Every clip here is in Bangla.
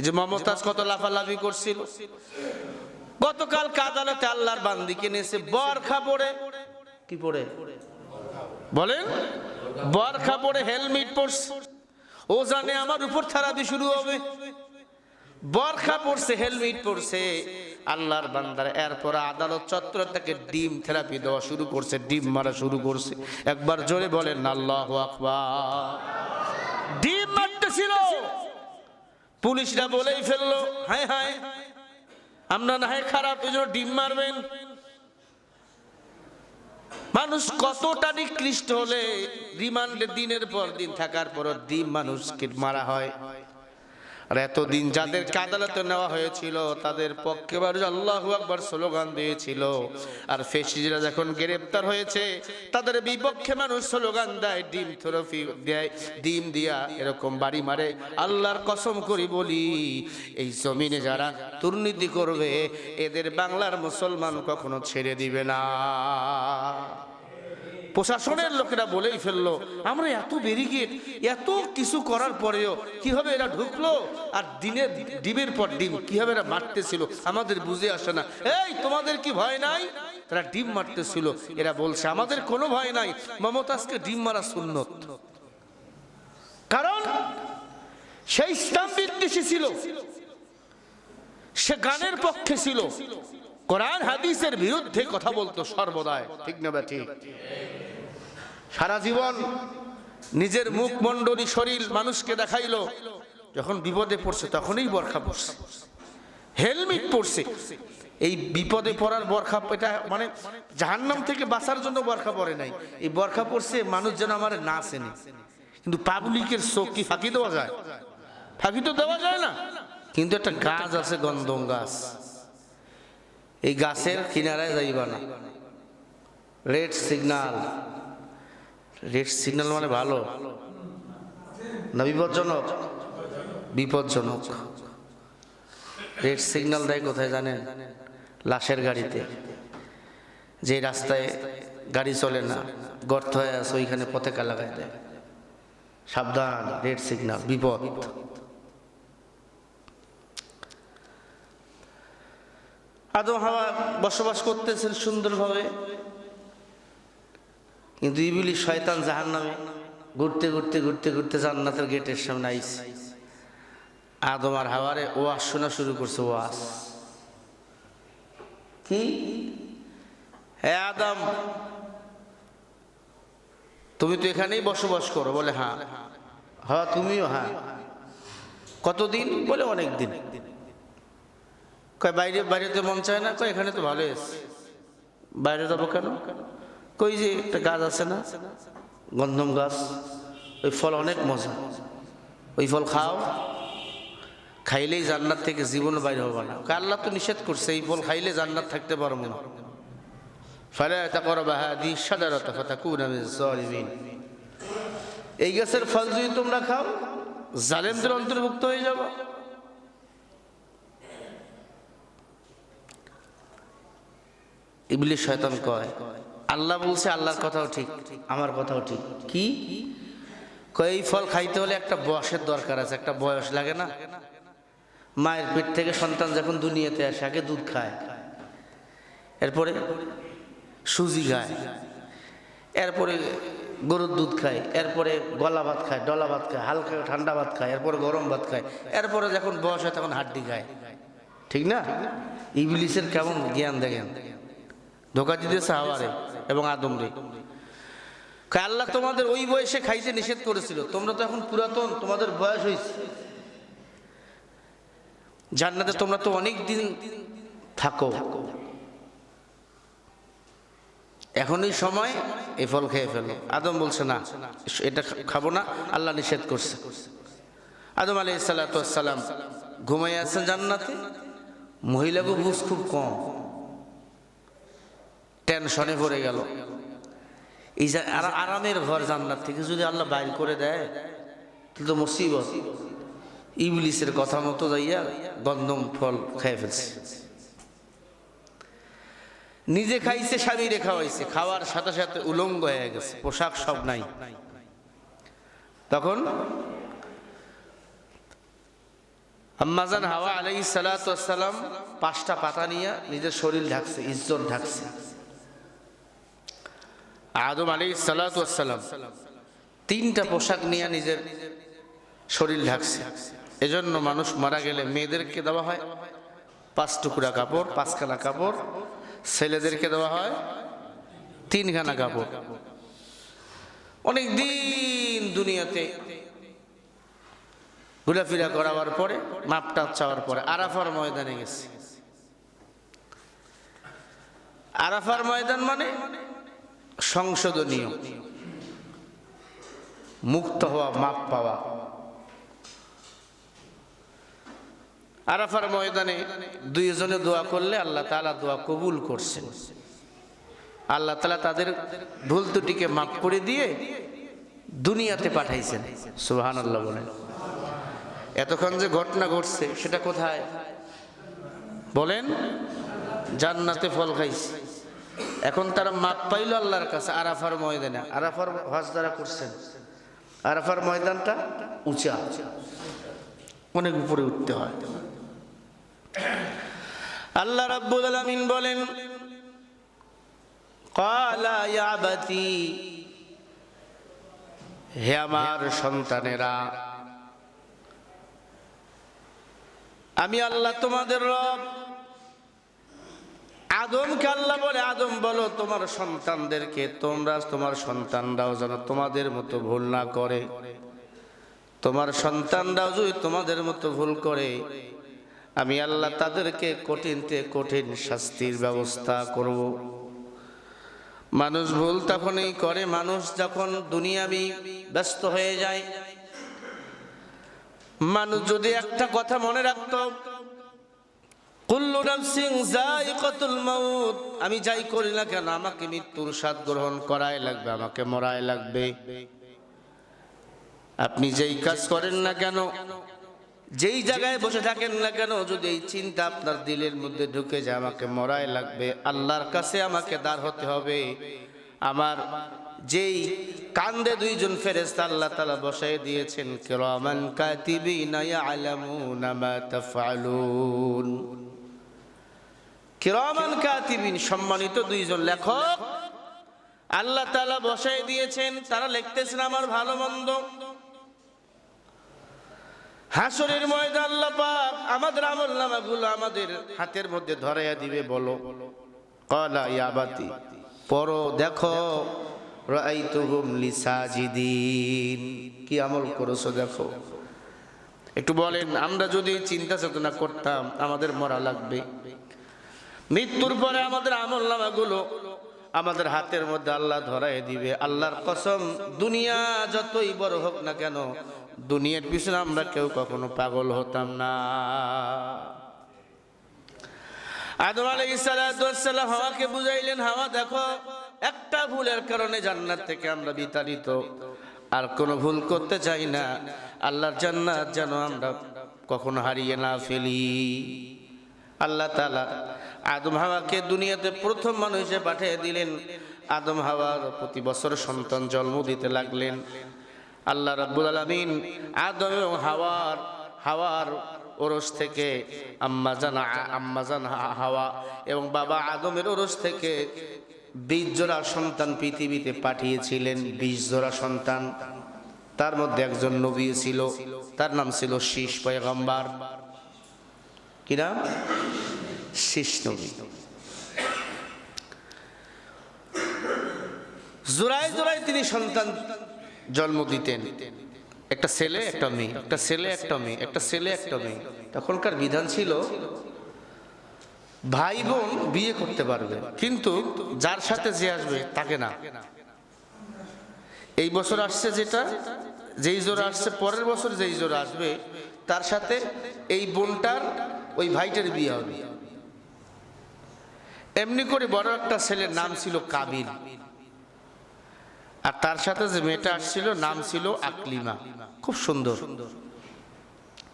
এই যে মমতাজ কত লাফালাফি করছিল। গতকাল আদালতে আল্লাহর বান্দিকে নিয়েছে বরখা পরে কি পরে বলেন বরখা পরে হেলমেট পরছে। ও জানে আমার উপর থারাবি শুরু হবে। বরখা পড়ছে হেলমেট পড়ছে আল্লাহর বান্দার এরপর আদালত চত্বর থেকে ডিম থেরাপি দেওয়া শুরু করছে, ডিম মারা শুরু করছে। একবার জোরে বলেন, আল্লাহ আকবার। ডিম মারতেছিল। পুলিশরা বলেই ফেলল, হায় হায়, আমরা না হয় খারাপ ওই জন্য ডিম মারবেন। মানুষ কতটা নিকৃষ্ট হলে রিমান্ডে দিনের পর দিন, থাকার পর ডিম মানুষকে মারা হয়। আর এতদিন যাদের আদালতে নেওয়া হয়েছিল, তাদের পক্ষে আল্লাহ আকবার স্লোগান দিয়েছিল। আর ফেসিজরা যখন গ্রেপ্তার হয়েছে, তাদের বিপক্ষে মানুষ স্লোগান দেয়, ডিম থ্রফি দেয়, ডিম দিয়া এরকম বাড়ি মারে, আল্লাহর কসম করি বলি, এই জমিনে যারা দুর্নীতি করবে, এদের বাংলার মুসলমান কখনো ছেড়ে দিবে না। প্রশাসনের লোকেরা বলেই ফেলল, আমরা এত ব্যারিকেড এত কিছু করার পরেও কীভাবে এরা ঢুকলো? আর দিনে, ডিমের পর ডিম, কীভাবে এরা মারতেছিল? আমাদের বুঝে আসে না। এই, তোমাদের কি ভয় নাই? তারা ডিম মারতেছিল। এরা বলছে, আমাদের কোনো ভয় নাই। মমতাজকে ডিম মারা সুন্নত। কারণ সেই ইসলাম বিদ্বেষী ছিল। সে গানের পক্ষে ছিল। কোরআন হাদিসের বিরুদ্ধে কথা বলতো সর্বদাই। ঠিক না ঠিক? সারা জীবন নিজের মুখ, মণ্ডলী, শরীর মানুষকে দেখাইলো, যখন বিপদে পড়ছে তখনই বরখা পড়ছে। হেলমেট পড়ছে এই বিপদে পড়ার বরখা, এটা মানে জাহান্নাম থেকে বাঁচার জন্য বরখা পড়ে নাই। এই বরখা পড়ছে মানুষ যেন আমার না চেনে। কিন্তু পাবলিকের চোখ কি ফাঁকি দেওয়া যায়? ফাঁকি তো দেওয়া যায় না। কিন্তু একটা গাছ আছে, গন্ধম গাছ। এই গাছের কিনারায় যাইবা না। Red signal. রেড সিগন্যাল মানে ভালো। না বিপজ্জনক? বিপজ্জনক। রেড সিগন্যাল দেয় কোথায় জানেন? লাশের গাড়িতে। যে রাস্তায় গাড়ি চলে না, গর্ত হয়ে আছে, ওইখানে পতাকা লাগাই দেয়। সাবধান, রেড সিগন্যাল বিপদ। আদম হাওয়া বসবাস করতেছেন সুন্দরভাবে। কিন্তু ইবিলি শয়তান জাহান নামে ঘুরতে ঘুরতে ঘুরতে ঘুরতে জান্নাতের গেটের সামনে আইছে। আদম আর হাওয়ারে ওয়াজ শোনা শুরু করছে, ওয়াজ। কি? হে আদম, তুমি তো এখানেই বসবাস করো, বলে হ্যাঁ। হ্যাঁ তুমিও হ্যাঁ। কতদিন? বলে অনেক দিন কয়, বাইরে বাইরেতে মন চায় না? কয়, এখানে তো ভালো এসে বাইরে যাব কেন? কই যে একটা গাছ আছে না? গন্ধম গাছ। ওই ফল অনেক মজা। ওই ফল খাও। খাইলেই জান্নাত থেকে জীবন বাইরে হবে না আল্লাহ তো নিষেধ করছে, এই ফল খাইলে জান্নাত থাকতে পারব না ফলে তা করো বাহাদি সাদারত কথা জলিমিন এই গাছের ফল যদি তোমরা খাও, জালেমদের অন্তর্ভুক্ত হয়ে যাব। ইবলিশ শয়তান কয়, আল্লাহ বলছে আল্লাহর কথাও ঠিক, আমার কথাও ঠিক। কি? এই ফল খাইতে হলে একটা বয়সের দরকার আছে, একটা বয়স লাগে না। মায়ের পেট থেকে সন্তান যখন দুনিয়াতে আসে, আগে দুধ খায়, এরপরে সুজি খায়, এরপরে গরুর দুধ খায়, এরপরে গলা ভাত খায়, ডলা ভাত খায়, হালকা ঠান্ডা ভাত খায়, এরপরে গরম ভাত খায়, এরপরে যখন বয়স হয় তখন হাড্ডি খায়। ঠিক না? ইবলিসের কেমন জ্ঞান দেখেন? ধোকা দিতেছে হাওয়ারে এবং আদমরে। আল্লাহ তোমাদের ওই বয়সে খাইতে নিষেধ করেছিল। তোমরা তো এখন পুরাতন, তোমাদের বয়স হয়েছে। জান্নাতে তোমরা তো অনেক দিন থাকো। এখন এই সময় এই ফল খেয়ে ফেলো। আদম বলছে, না, এটা খাব না, আল্লাহ নিষেধ করছে। আদম আলি সাল্লাম ঘুমাই আছেন জান্নাতে। মহিলাকে বুঝ খুব কম। টেনশনে পড়ে গেল। এই যে আর- আরামের ঘর জান্নাত থেকে যদি আল্লাহ বাইর করে দেয় তো মুসিবত। ইবলিসের কথা মতো যাইয়া গন্ধম ফল খেয়ে ফেলছে। নিজে খাইছে, স্বামীরে খাওয়াইছে, খাওয়ার সাথে সাথে উলঙ্গ হয়ে গেছে, পোশাক সব নাই। তখন আম্মাজান হাওয়া আলাই সালাতাম পাঁচটা পাতা নিয়ে নিজের শরীর ঢাকছে, ইজ্জত ঢাকছে। আদম আলী সালাতাম তিনটা পোশাক নিয়ে নিজের শরীর ঢাকছে। এজন্য মানুষ মারা গেলে মেয়েদেরকে দেওয়া হয় পাঁচ টুকরা কাপড়, পাঁচখানা কাপড়, ছেলেদেরকে দেওয়া হয় তিনখানা কাপড়। অনেক দিন দুনিয়াতে ঘুরাফিরা করাবার পরে মাপটা চাওয়ার পরে আরাফার ময়দানে গেছে। আরাফার ময়দান মানে সংশোধনীয়। মুক্ত হওয়া, মাপ পাওয়া। আরাফার ময়দানে দুইজনে দোয়া করলে আল্লাহ তালা দোয়া কবুল করছেন। আল্লাহ তালা তাদের ভুল ত্রুটিকে মাফ করে দিয়ে দুনিয়াতে পাঠাইছেন। সুহান আল্লাহ বলেন। এতক্ষণ যে ঘটনা ঘটছে, সেটা কোথায়? বলেন, জান্নাতে ফল খাইছে। এখন তারা মাপ পাইল আল্লাহর কাছে আরাফার ময়দানে। আরাফার হজ দ্বারা করছেন আরাফার ময়দানটা উঁচা। অনেক উপরে উঠতে হয়। আল্লাহ রাব্বুল আলামিন বলেন ক্বালা ইয়া বাতি হে আমার সন্তানেরা আমি আল্লাহ তোমাদের রব আদমকে আল্লাহ বলে, আদম, বলো, তোমার সন্তানদেরকে, তোমরা তোমার সন্তানরাও যেন তোমাদের মতো ভুল না করে। তোমার সন্তানরাও যদি তোমাদের মতো ভুল করে, আমি আল্লাহ তাদেরকে কঠিনতে কঠিন শাস্তির ব্যবস্থা করব। মানুষ ভুল তখনই করে, মানুষ যখন দুনিয়াবি ব্যস্ত হয়ে যায়। মানুষ যদি একটা কথা মনে রাখত আমি যাই করি না কেন, আমাকে মৃত্যুর স্বাদ গ্রহণ করাই লাগবে, আমাকে মরাই লাগবে। আপনি যেই কাজ করেন না কেন, যেই জায়গায় বসে থাকেন না কেন, যদি এই চিন্তা আপনার দিলের মধ্যে ঢুকে যায়, আমাকে মরাই লাগবে। আল্লাহর কাছে আমাকে দাঁড় হতে হবে। আমার যেই কান্দে দুইজন ফেরেস্তা আল্লাহ তালা বসাই দিয়েছেন, কিরামান কাতিবিনা ইয়ালামুনা মা তাফআলুন। কিরামান কাতিবিন, সম্মানিত দুইজন লেখক। আল্লাহ তালা বসাই দিয়েছেন, তারা লিখতেছেন আমার ভালো মন্দ। হাসরের ময়দা আল্লাহ পাক আমাদের আমল নামাগুলো আমাদের হাতের মধ্যে ধরাইয়া দিবে, বলো। কলা ইয়াবাতি পড়ো, দেখো। রাইতুহুম লিসাজিদিন। কি আমল করেছ, দেখো। একটু বলেন, আমরা যদি চিন্তা চেতনা করতাম, আমাদের মরা লাগবে। মৃত্যুর পরে আমাদের আমল নামাগুলো আমাদের হাতের মধ্যে আল্লাহ ধরাই দিবে। আল্লাহর কসম, দুনিয়া যতই বড় হোক না কেন, দুনিয়ার পিছনে আমরা কেউ কখনো পাগল হতাম না। আদম আলাইসালাম হাওয়াকে বুঝাইলেন, হাওয়া দেখো, একটা ভুলের কারণে জান্নাত থেকে আমরা বিতাড়িত। আর কোনো ভুল করতে চাই না, আল্লাহর জান্নাত যেন আমরা কখনো হারিয়ে না ফেলি। আল্লাহ তালা আদম হাওয়াকে দুনিয়াতে প্রথম মানুষ হিসেবে পাঠিয়ে দিলেন। আদম হাওয়ার প্রতি বছর সন্তান জন্ম দিতে লাগলেন। আল্লাহ রাব্বুল আলামিন আদম এবং হাওয়ার হাওয়ার ওরস থেকে আম্মাজান আম্মাজান হাওয়া এবং বাবা আদমের ওরস থেকে বিশ জোড়া সন্তান পৃথিবীতে পাঠিয়েছিলেন, বিশ জোড়া সন্তান। তার মধ্যে একজন নবী ছিল, তার নাম ছিল শীষ পয়গম্বার। কি নাম? শীষ নবী। জোড়ায় জোড়ায় তিনি সন্তান জন্ম দিতেন। একটা ছেলে, একটা মেয়ে, একটা ছেলে, একটা মেয়ে, একটা ছেলে, একটা মেয়ে। তখনকার বিধান ছিল ভাই বোন বিয়ে করতে পারবে, কিন্তু যার সাথে যে আসবে তাকে না। এই বছর আসছে যেটা, যেই জোড়া আসছে, পরের বছর যেই জোড়া আসবে, তার সাথে এই বোনটার ওই ভাইটার বিয়ে হবে। এমনি করে বড় একটা ছেলের নাম ছিল কাবিল। আর তার সাথে যে মেয়েটা আসছিল, নাম ছিল আকলিমা। খুব সুন্দর।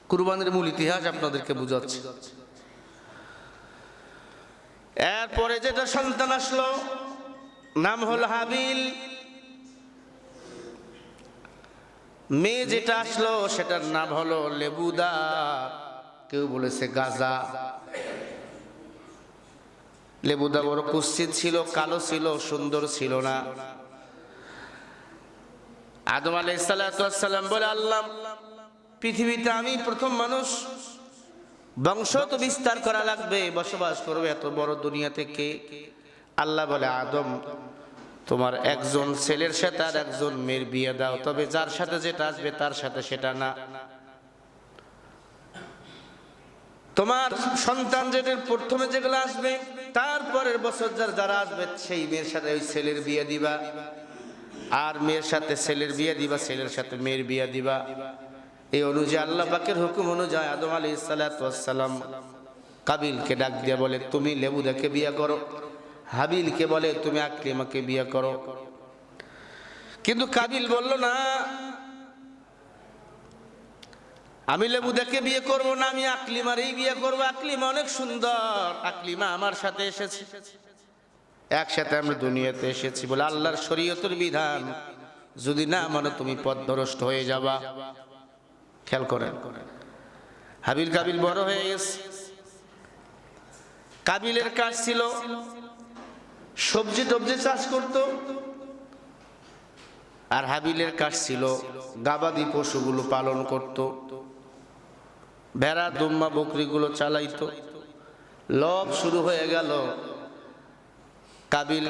কুরবানের মূল ইতিহাস আপনাদেরকে বুঝাচ্ছি। এরপরে যেটা সন্তান আসলো, নাম হল হাবিল। মেয়ে যেটা আসলো, সেটার নাম হলো লেবুদা। কেউ বলেছে গাজা। লেবুদা বড় কুৎসিত ছিল, কালো ছিল, সুন্দর ছিল না। আদম আলাইসাল্লাম বলে, আল্লাহ, পৃথিবীতে আমি প্রথম মানুষ। বংশ তো বিস্তার করা লাগবে, বসবাস করবে এত বড় দুনিয়া থেকে আল্লাহ বলে, আদম, তোমার একজন ছেলের সাথে আর একজন মেয়ের বিয়ে দাও, তবে যার সাথে যেটা আসবে তার সাথে সেটা না। তোমার সন্তান যেটা প্রথমে যেগুলো আসবে তারপরের বছর যার যারা আসবে, সেই মেয়ের সাথে ওই ছেলের বিয়ে দিবা। আর মেয়ের সাথে ছেলের বিয়ে দিবা, ছেলের সাথে মেয়ের বিয়ে দিবা। এই অনুযায়ী আল্লাহ পাকের হুকুম অনুযায়ী আদম আলী সালাম কাবিলকে ডাক দিয়া বলে, তুমি লেবুদাকে বিয়ে করো, হাবিলকে বলে, তুমি আকলিমাকে বিয়ে করো। কিন্তু কাবিল বলল, না আমি লেবুদাকে বিয়ে করব না, আমি আকলিমারই বিয়ে করব। আকলিমা অনেক সুন্দর। আকলিমা আমার সাথে এসেছে। একসাথে আমরা দুনিয়াতে এসেছি বলে আল্লাহর শরীয়তের বিধান। যদি না মানে তুমি পথভ্রষ্ট হয়ে যাবা। খেয়াল করেন। হাবিল কাবিল বড় হয়ে গেছে। কাবিলের কাজ ছিল সবজি টবজি চাষ করত। আর হাবিলের কাজ ছিল গাবাদি পশুগুলো পালন করত। ভেড়া, দুম্মা, বকরিগুলো চালাইতো। লব শুরু হয়ে গেল। কাবিল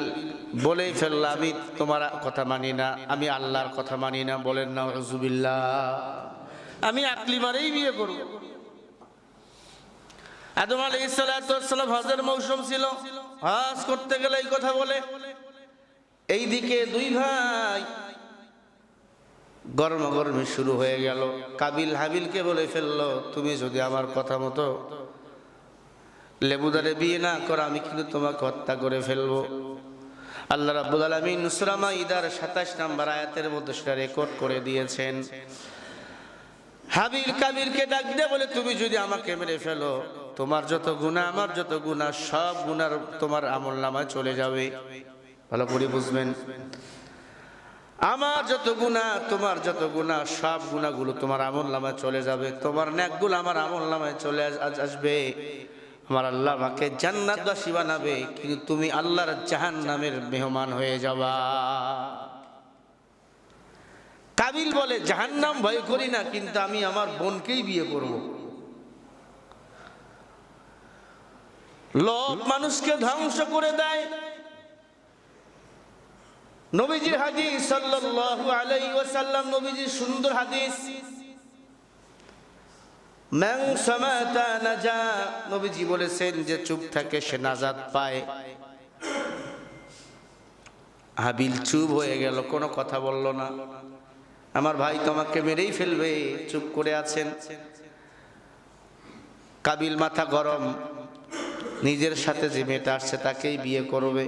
বলেই ফেলল, আমি তোমার কথা মানি না, আমি আল্লাহর কথা মানি না। বলেন না রজুবিল্লা আমি আকলি মারেই বিয়ে করব। আদম আলী ইসালাম হজের মৌসুম ছিল। হজ করতে গেলে এই কথা বলে। এইদিকে দুই ভাই গরম গরমে শুরু হয়ে গেল। কাবিল হাবিলকে বলে ফেলল, তুমি যদি আমার কথা মতো লেবুদারে বিয়ে না করো, আমি কিন্তু তোমাকে হত্যা করে ফেলব। আল্লাহ রাব্বুল আলামিন নুসরামা ইদার সাতাশ নাম্বার আয়াতের মধ্যে সেটা রেকর্ড করে দিয়েছেন। হাবিল কাবিলকে ডাক দিয়ে বলে, তুমি যদি আমাকে মেরে ফেলো, তোমার যত গুণা আমার যত গুণা সব গুণার তোমার আমল নামায় চলে যাবে। ভালো করে বুঝবেন। আমার যত গুণা, তোমার যত গুণা, সব গুণাগুলো তোমার আমল নামায় চলে যাবে। তোমার ন্যাকগুলো আমার আমল নামায় চলে আসবে। আমার আল্লাহ আমাকে জান্নাতবাসী বানাবে, কিন্তু তুমি আল্লাহর জাহান নামের মেহমান হয়ে যাবা। কাবিল বলে, জাহান্নাম ভয় করি না, কিন্তু আমি আমার বোনকেই বিয়ে করব। লোভ মানুষকে ধ্বংস করে দেয় নবীজির হাদিস সাল্লাল্লাহু আলাইহি ওয়াসাল্লাম, নবীজির সুন্দর হাদিস। ম্যাং সামাতা নাজা, নবীজি বলেছেন যে চুপ থাকে, সে নাজাত পায়। হাবিল চুপ হয়ে গেল, কোনো কথা বলল না। আমার ভাই তোমাকে মেরেই ফেলবে, চুপ করে আছেন। কাবিল মাথা গরম, নিজের সাথে যে মেয়েটা আসছে তাকেই বিয়ে করবে।